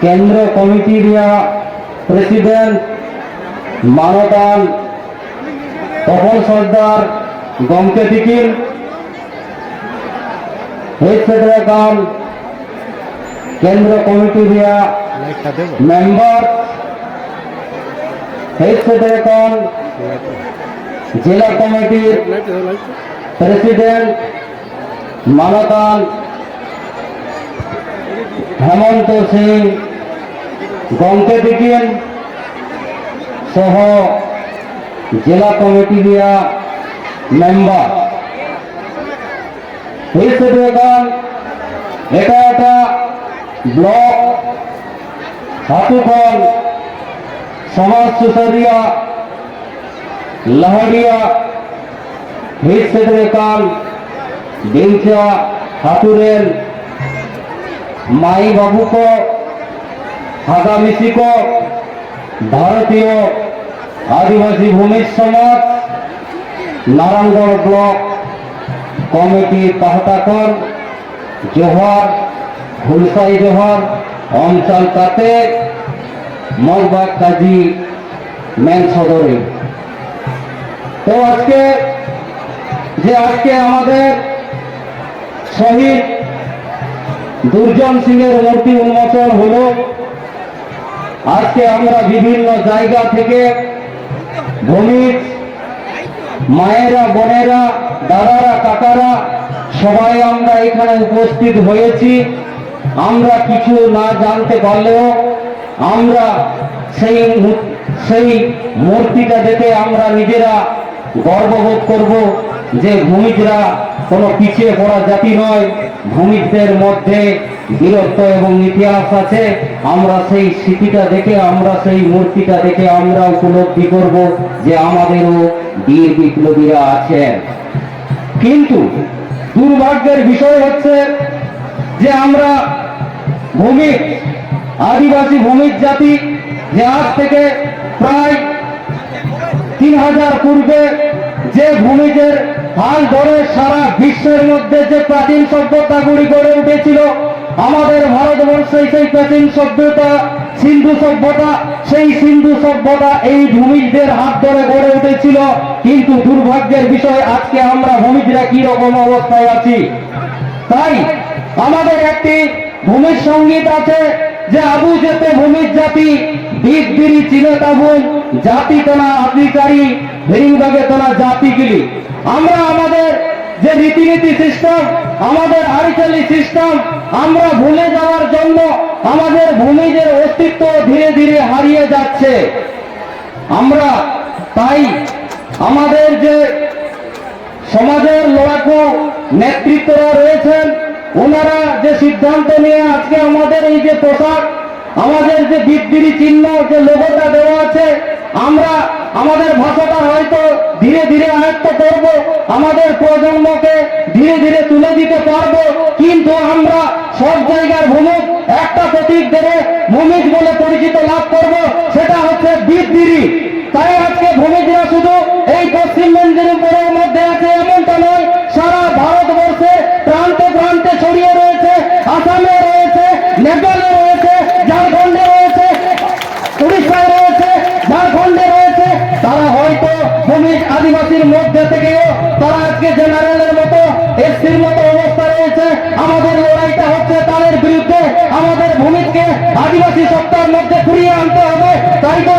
কেন্দ্র কমিটি কমিটির প্রেসিডেন্ট মানদান তপন সর্দার গমকে টিকিল হেড ফেডারেশন কেন্দ্র কমিটির মেম্বার, হেড ফেডারেশন জেলা কমিটির প্রেসিডেন্ট মানদান হেমন্ত সিং গমকে দিকেন সহ জেলা কমিটি দিয়া মেম্বার হিসেবে এটা একটা ব্লক হাতুকল সমাজ সুসারিয়া লাহড়িয়া হিসেবে কাল দিলচা হাতুরেল মাই বাবুক আগামীসিক ভারতীয় আদিবাসী ভূমি সমাজ, নারায়ণগড় ব্লক কমিটি পাহটাকর, জোহর, হুলসাই জোহর, অঞ্চল তাতে মগবাগ কাজী মেন সদরে। তো আজকে, যে আজকে আমাদের শহীদ দুর্জন সিংয়ের মূর্তি উন্মোচন হলো আজকে আমরা বিভিন্ন জায়গা থেকে ভূমির মায়েরা, বোনেরা, দাদারা, কাকারা, সবাই আমরা এখানে উপস্থিত হয়েছি। আমরা কিছু না জানতে পারলেও আমরা সেই সেই মূর্তিটা দেখে আমরা নিজেরা গর্ববোধ করব যে ভূমিজরা কোনো পিছিয়ে পড়া জাতি নয়। ভূমিজদের মধ্যে বীরত্ব এবং ইতিহাস আছে, আমরা সেই স্মৃতিটা দেখে, আমরা সেই মূর্তিটা দেখে আমরা উপলব্ধি করব যে আমাদেরও বীর বিপ্লবীরা আছেন। কিন্তু দুর্ভাগ্যের বিষয় হচ্ছে যে আমরা ভূমিক আদিবাসী ভূমিক জাতি যে আজ থেকে প্রায় তিন হাজার পূর্বে যে ভূমিদের হাল ধরে সারা বিশ্বের মধ্যে যে প্রাচীন সভ্যতাগুলি গড়ে উঠেছিল আমাদের ভারতবর্ষে সেই প্রাচীন সভ্যতা, সিন্ধু সভ্যতা, সেই সিন্ধু সভ্যতা এই ভূমিজদের হাত ধরে গড়ে উঠেছিল। কিন্তু দুর্ভাগ্যের বিষয়, আজকে আমরা ভূমিজরা কি রকম অবস্থায় আছি? তাই আমাদের একটি ভূমির সংগীত আছে যে আবু যেতে ভূমির জাতি, দিক বিরি চিনে তাবুন, জাতি তোনা আধিকারী ভেরিংবাগে তোনা জাতিগুলি আমরা আমাদের যে রীতিনীতি সিস্টেম আমাদের আরিচালি সিস্টেম আমরা ভুলে যাওয়ার জন্য আমাদের ভূমিজের অস্তিত্ব ধীরে ধীরে হারিয়ে যাচ্ছে। আমরা তাই আমাদের যে সমাজের লড়াকু নেতৃত্বরা রয়েছেন, ওনারা যে সিদ্ধান্ত নিয়ে আজকে আমাদের এই যে পোশাক, আমাদের যে বিদ্যুৎ চিহ্ন, যে লোগোটা দেওয়া আছে, আমরা আমাদের ভাষাটা হয়তো ধীরে ধীরে আয়ত্ত করব, আমাদের প্রজন্মকে ধীরে ধীরে তুলে দিতে পারব, কিন্তু আমরা সব জায়গার ভূমিক একটা প্রতীক দেবে ভূমিক বলে পরিচিত লাভ করব, সেটা হচ্ছে বিদ্যিরি তাই আজকে ভূমিকরা শুধু এই পশ্চিমবঙ্গের উপরের মধ্যে আছে এমনটা নয় সারা ভারতবর্ষে প্রান্তে প্রান্তে ছড়িয়ে রয়েছে আসামে রয়েছে নেপালে রয়েছে ঝাড়খণ্ডে রয়েছে উড়িষ্যায় রয়েছে ঝাড়খণ্ডে রয়েছে তারা হয়তো ভূমিক আদিবাসীর মধ্যে থেকেও তারা আজকে জেনারেলের মতো এসির মতো অবস্থা রয়েছে। আমাদের লড়াইটা হচ্ছে তাদের বিরুদ্ধে। আমাদের ভূমিকে আদিবাসী সত্তার মধ্যে ফিরিয়ে আনতে হবে। তাই তো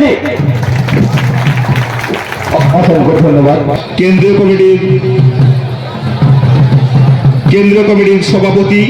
করছি অসংখ্য ধন্যবাদ। কেন্দ্রীয় কমিটির কেন্দ্রীয় কমিটির সভাপতি